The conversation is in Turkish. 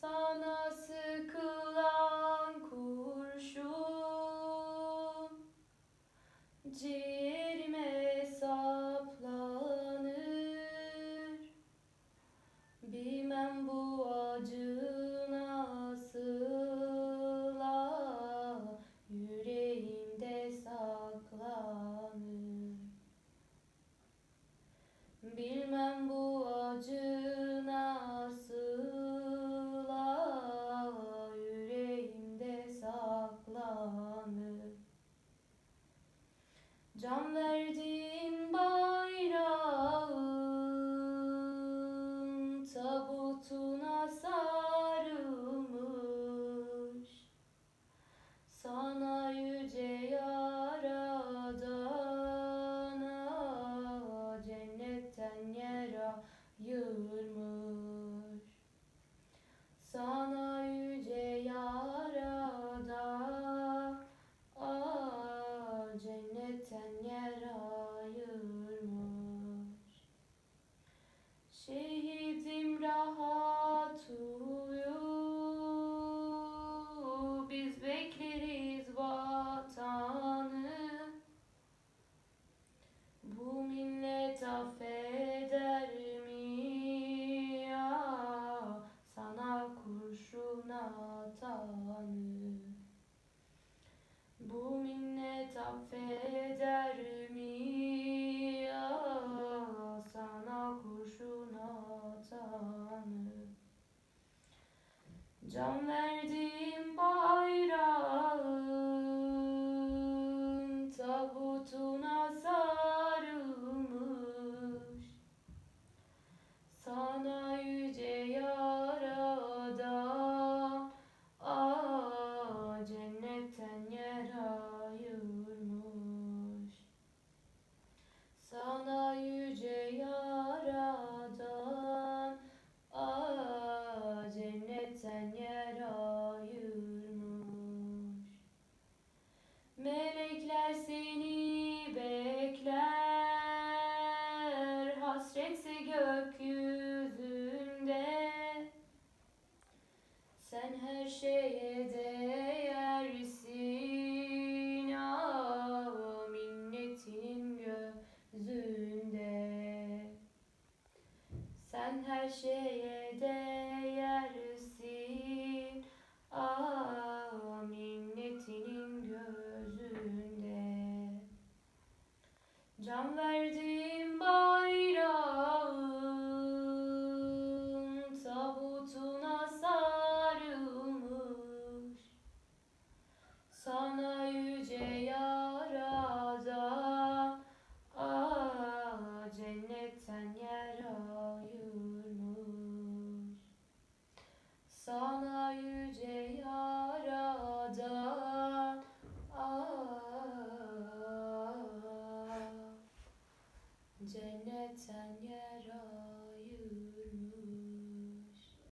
Sana sıkılan kurşun Ciğerime saplanır. Bilmem bu cennetten yer ayırmış. Şehidim rahat uyu Biz bekleriz vatanı. Bu millet affeder mi? Ya Sana kurşun atanı Bu minnet affeder mi? Ya sana kurşun atanı Can verdiğim Sen her şeye değersin Tanya, Tanya.